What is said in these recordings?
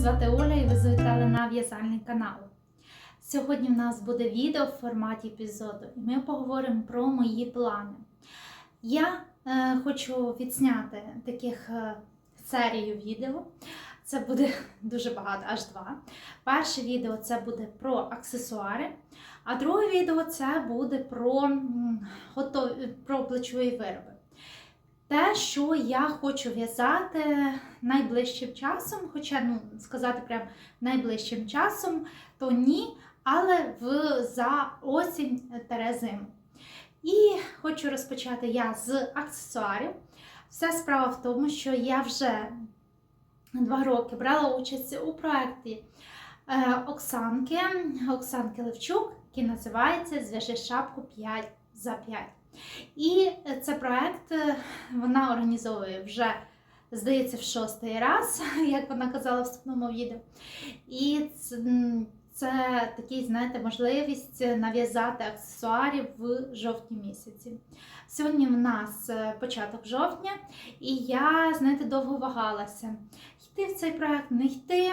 звати Оля і ви завітали на в'язальний канал. Сьогодні в нас буде відео в форматі епізоду, і ми поговоримо про мої плани. Я е, хочу відзняти таких е, серію відео. Це буде дуже багато, аж два. Перше відео це буде про аксесуари, а друге відео це буде про, про плечові вироби. Те, що я хочу в'язати найближчим часом, хоча ну, сказати прям найближчим часом, то ні, але в за осінь та зиму. І хочу розпочати я з аксесуарів. Вся справа в тому, що я вже два роки брала участь у проєкті е, Оксанки, Оксанки Левчук, який називається Зв'яжи шапку 5 за 5. І це проект е, вона організовує вже, здається, в шостий раз, як вона казала в вступному відео. І це, це такий, знаєте, можливість нав'язати аксесуарів в жовтні місяці. Сьогодні в нас е, початок жовтня, і я, знаєте, довго вагалася. Йти в цей проект, не йти.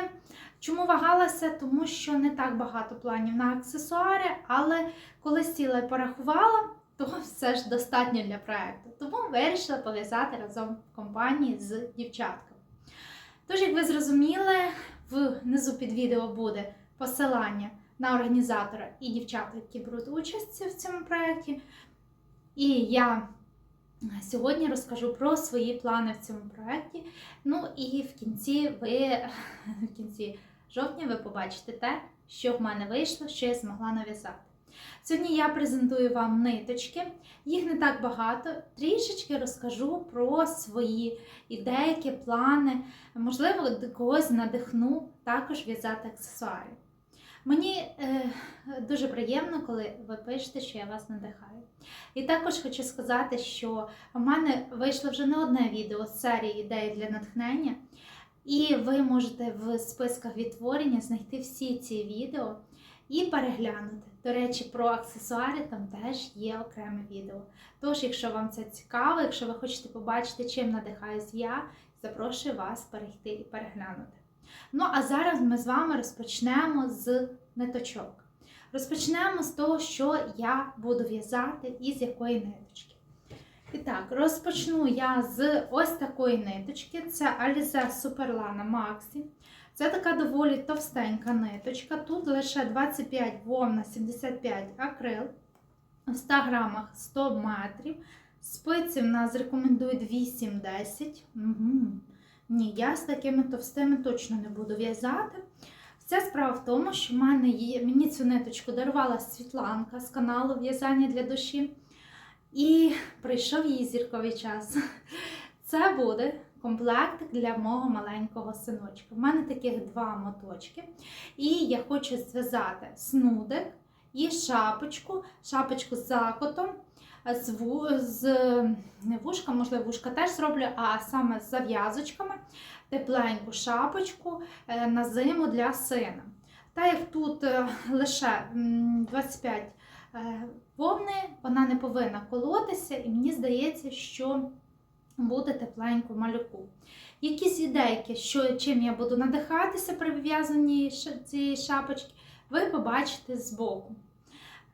Чому вагалася? Тому що не так багато планів на аксесуари, але коли сіла і порахувала, то все ж достатньо для проекту. Тому вирішила пов'язати разом компанії з дівчатками. Тож, як ви зрозуміли, внизу під відео буде посилання на організатора і дівчат, які беруть участь в цьому проєкті. І я сьогодні розкажу про свої плани в цьому проєкті. Ну і в кінці ви в кінці жовтня ви побачите те, що в мене вийшло, що я змогла нав'язати. Сьогодні я презентую вам ниточки, їх не так багато. Трішечки розкажу про свої ідеї, плани. Можливо, когось надихну також в'язати аксесуари. Мені е, дуже приємно, коли ви пишете, що я вас надихаю. І також хочу сказати, що в мене вийшло вже не одне відео з серії ідеї для натхнення, і ви можете в списках відтворення знайти всі ці відео і переглянути. До речі, про аксесуари там теж є окреме відео. Тож, якщо вам це цікаво, якщо ви хочете побачити, чим надихаюсь я, запрошую вас перейти і переглянути. Ну, а зараз ми з вами розпочнемо з ниточок. Розпочнемо з того, що я буду в'язати і з якої ниточки. І так, розпочну я з ось такої ниточки. Це Alize Superlana Maxi. Це така доволі товстенька ниточка. Тут лише 25 вовна, 75 акрил, в 100 грамах 100 метрів. Спиці в нас рекомендують 8-10. Угу. Ні, я з такими товстими точно не буду в'язати. Вся справа в тому, що в мене є, мені цю ниточку дарувала Світланка з каналу В'язання для душі. І прийшов її зірковий час. Це буде комплектик для мого маленького синочка. У мене таких два моточки. І я хочу зв'язати снудик і шапочку, шапочку з закотом, з, вушка, можливо, вушка теж зроблю, а саме з зав'язочками, тепленьку шапочку е, на зиму для сина. Та як тут е, лише 25 е, вовни, вона не повинна колотися, і мені здається, що буде тепленько малюку. Якісь ідейки, що, чим я буду надихатися при вив'язанні цієї шапочки, ви побачите збоку.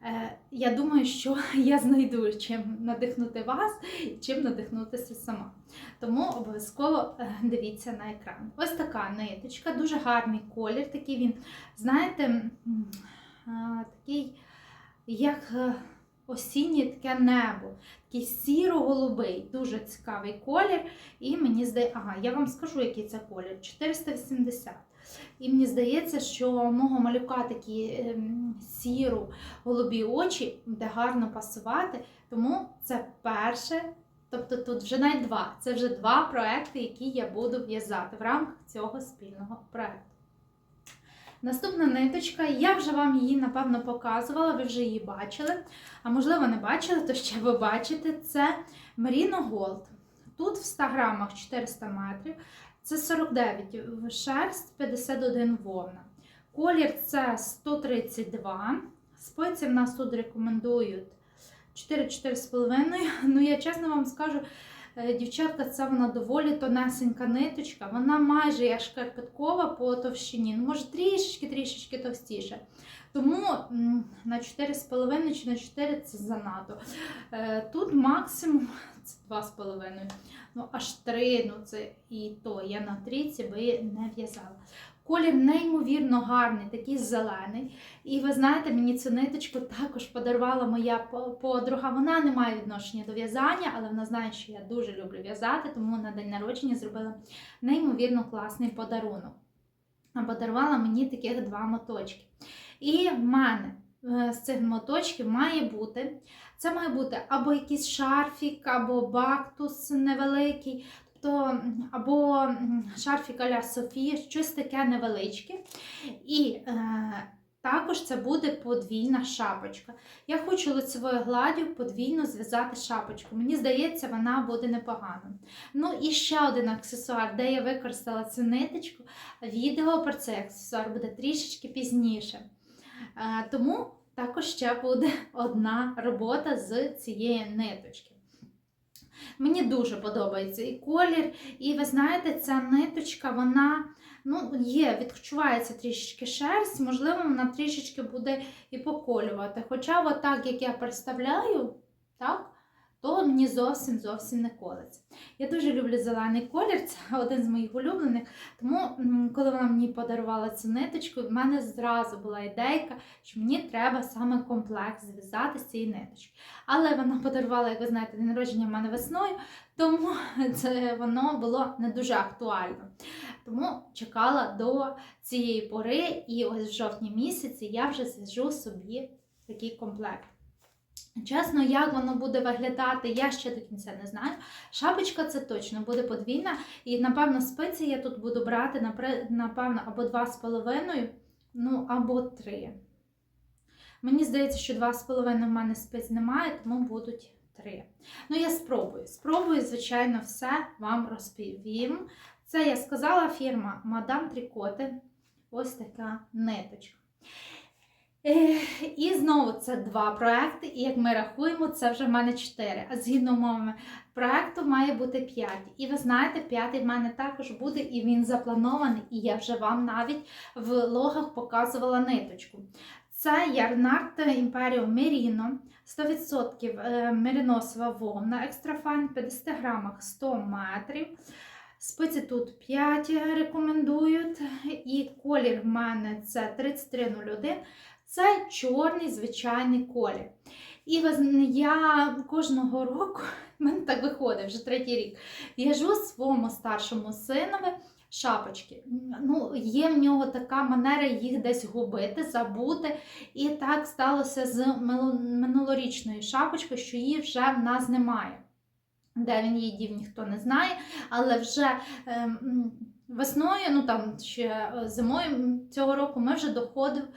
Е, я думаю, що я знайду чим надихнути вас і чим надихнутися сама. Тому обов'язково е, дивіться на екран. Ось така ниточка, дуже гарний колір. Такий він, знаєте, такий, як е, осіннє таке небо, такий сіро-голубий, дуже цікавий колір. І мені здається, ага, я вам скажу, який це колір 480. І мені здається, що мого малюка такі ем, сіру голубі очі буде гарно пасувати. Тому це перше, тобто тут вже навіть два. Це вже два проекти, які я буду в'язати в рамках цього спільного проекту. Наступна ниточка, я вже вам її, напевно, показувала, ви вже її бачили. А можливо, не бачили, то ще ви бачите, це Merino Gold. Тут в 100 грамах 400 метрів. Це 49 шерсть, 51 вовна. Колір це 132. Спиці в нас тут рекомендують 4-4,5. Ну, я чесно вам скажу, Дівчатка, це вона доволі тонесенька ниточка, вона майже як шкарпеткова по товщині, ну може трішечки-трішечки товстіше. Тому на 4,5 чи на 4 це занадто. Е, Тут максимум це 2,5. Ну аж 3, ну це і то я на трійці би не в'язала. Колір неймовірно гарний, такий зелений. І ви знаєте, мені цю ниточку також подарувала моя подруга. Вона не має відношення до в'язання, але вона знає, що я дуже люблю в'язати, тому на день народження зробила неймовірно класний подарунок. Подарувала мені таких два моточки. І в мене е, з цих моточків має бути. Це має бути або якийсь шарфік, або бактус невеликий, тобто або шарфік аля Софія, щось таке невеличке. І е, також це буде подвійна шапочка. Я хочу лицевою гладдю подвійно зв'язати шапочку. Мені здається, вона буде непогана. Ну і ще один аксесуар, де я використала цю ниточку. Відео про цей аксесуар буде трішечки пізніше. Е, Тому також ще буде одна робота з цієї ниточки. Мені дуже подобається і колір, і ви знаєте, ця ниточка, вона ну, є, відчувається трішечки шерсть, можливо, вона трішечки буде і поколювати. Хоча, отак, як я представляю, так, то мені зовсім зовсім не колеться. Я дуже люблю зелений колір, це один з моїх улюблених. Тому, коли вона мені подарувала цю ниточку, в мене зразу була ідейка, що мені треба саме комплект зв'язати з цієї ниточки. Але вона подарувала, як ви знаєте, день народження в мене весною, тому це воно було не дуже актуально. Тому чекала до цієї пори, і ось в жовтні місяці я вже зв'яжу собі такий комплект. Чесно, як воно буде виглядати, я ще до кінця не знаю. Шапочка це точно буде подвійна. І, напевно, спиці я тут буду брати, напевно, або 2,5, ну, або 3. Мені здається, що 2,5 в мене спиць немає, тому будуть 3. Ну, я спробую. Спробую, звичайно, все вам розповім. Це я сказала фірма Мадам Трікоти. Ось така ниточка. Е, І знову це два проекти, і як ми рахуємо, це вже в мене чотири. А згідно умовами проекту має бути п'ять. І ви знаєте, п'ятий в мене також буде, і він запланований, і я вже вам навіть в логах показувала ниточку. Це Ярнард Imperial Merino, 100% е, мериносова вовна, екстрафайн, 50 грамах 100 метрів. Спиці тут 5 рекомендують, і колір в мене це 3301. Це чорний звичайний колір. І я кожного року, в мене так виходить вже третій рік, в'яжу своєму старшому синові шапочки. Ну, Є в нього така манера їх десь губити, забути. І так сталося з минулорічною шапочкою, що її вже в нас немає. Де він її дів, ніхто не знає, але вже ем, весною, ну там ще е, зимою цього року ми вже доходили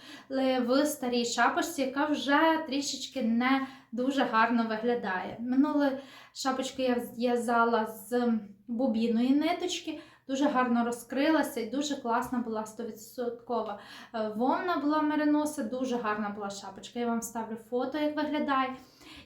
в старій шапочці, яка вже трішечки не дуже гарно виглядає. Минуле шапочку я в'язала з бобіної ниточки, дуже гарно розкрилася і дуже класна була 100% е, вовна була мериноса, дуже гарна була шапочка. Я вам ставлю фото, як виглядає.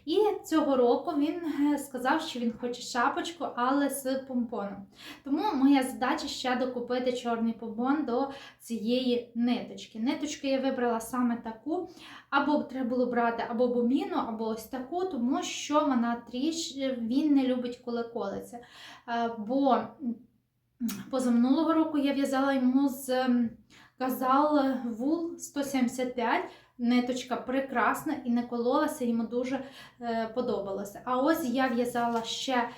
І цього року він е, сказав, що він хоче шапочку, але з помпоном. Тому моя задача ще докупити чорний помпон до цієї ниточки. Ниточку я вибрала саме таку, або треба було брати або боміну, або ось таку, тому що вона тріш, він не любить, коли колиться. Е, Бо позаминулого року я в'язала йому з Казал Вул 175. Ниточка прекрасна і не кололася, йому дуже е, подобалося. А ось я в'язала ще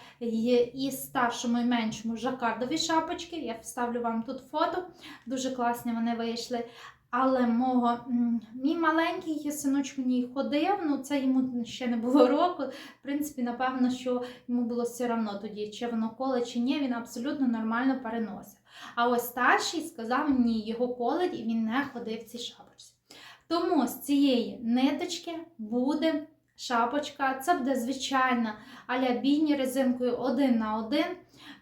і старшому і меншому жакардові шапочки. Я вставлю вам тут фото. Дуже класні вони вийшли. Але мого, мій маленький синочок ній ходив, ну це йому ще не було року. В принципі, напевно, що йому було все одно тоді, чи воно коле, чи ні, він абсолютно нормально переносив. А ось старший сказав мені, його колить, і він не ходив в цій шапочці. Тому з цієї ниточки буде шапочка. Це буде звичайна аля бійні резинкою один на один.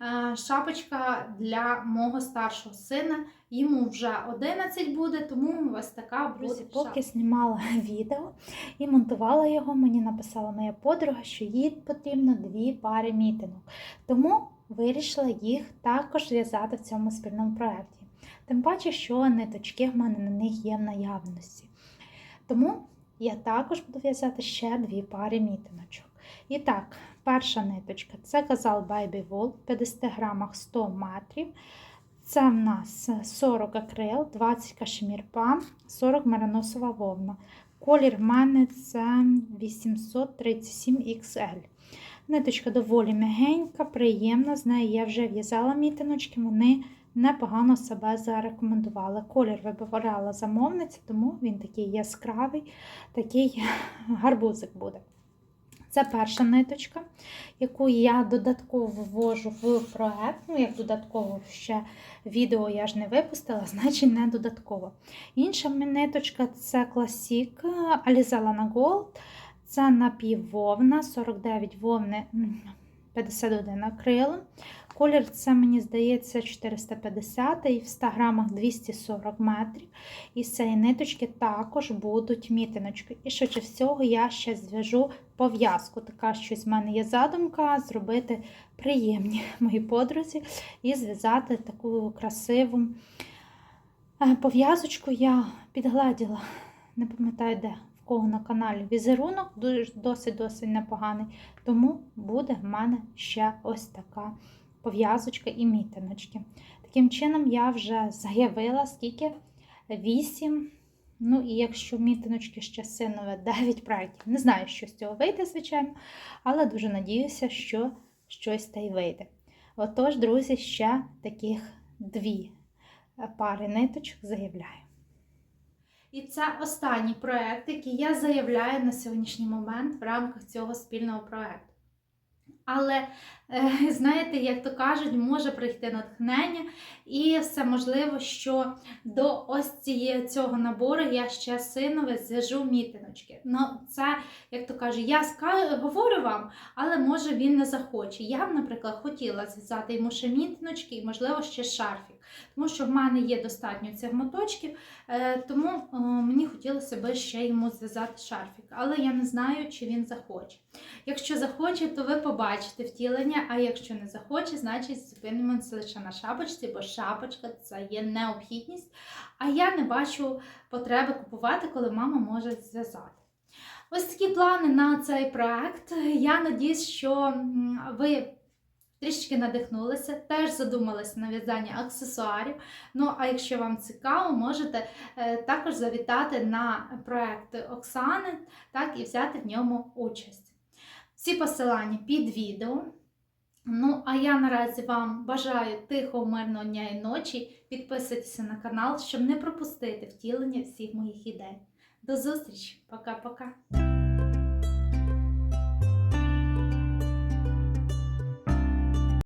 Е, шапочка для мого старшого сина. Йому вже 11 буде, тому ось така буде. Поки знімала відео і монтувала його, мені написала моя подруга, що їй потрібно дві пари мітинок. Тому вирішила їх також в'язати в цьому спільному проєкті. Тим паче, що ниточки в мене на них є в наявності. Тому я також буду в'язати ще дві пари мітиночок. І так, перша ниточка це казал Baby Wool в 50 грамах 100 метрів. Це в нас 40 акрил, 20 кашемір пам, 40 мериносова вовна. Колір в мене це 837 XL. Ниточка доволі м'ягенька, приємна. З неї я вже в'язала мітиночки, вони непогано себе зарекомендували. Колір вибирала замовниця, тому він такий яскравий, такий гарбузик буде. Це перша ниточка, яку я додатково ввожу в проект. Ну, як додатково ще відео я ж не випустила, значить не додатково. Інша ниточка це класік Alizala на Gold. Це напіввовна, 49 вовни, 51 акрил. Колір це, мені здається, 450 і в 100 грамах 240 метрів. І з цієї ниточки також будуть мітиночки. І швидше всього я ще зв'яжу пов'язку. Така щось в мене є задумка зробити приємні моїй подрузі і зв'язати таку красиву е, пов'язочку. Я підгладіла, не пам'ятаю де, кого на каналі візерунок, досить-досить непоганий. Тому буде в мене ще ось така пов'язочка і мітиночки. Таким чином, я вже заявила, скільки 8. Ну, і якщо мітиночки ще синове 9 проєктів. Не знаю, що з цього вийде, звичайно, але дуже надіюся, що щось та й вийде. Отож, друзі, ще таких дві пари ниточок заявляю. І це останній проєкт, який я заявляю на сьогоднішній момент в рамках цього спільного проєкту. Але, е, знаєте, як то кажуть, може прийти натхнення, і все можливо, що до ось цієї, цього набору я ще синове зв'яжу мітиночки. Ну, це, як то кажуть, я говорю вам, але може він не захоче. Я б, наприклад, хотіла зв'язати йому ще мітиночки і, можливо, ще шарфік. Тому що в мене є достатньо цих моточків, е, тому е, мені хотілося б ще йому зв'язати шарфік. Але я не знаю, чи він захоче. Якщо захоче, то ви побачите втілення, а якщо не захоче, значить зупинимося лише на шапочці, бо шапочка це є необхідність. А я не бачу потреби купувати, коли мама може зв'язати. Ось такі плани на цей проект. Я надіюсь, що ви трішки надихнулися, теж задумалися на в'язання аксесуарів. Ну, а якщо вам цікаво, можете е, також завітати на проект Оксани так, і взяти в ньому участь. Всі посилання під відео. Ну, а я наразі вам бажаю тихого, мирного дня і ночі. Підписуйтеся на канал, щоб не пропустити втілення всіх моїх ідей. До зустрічі! Пока-пока!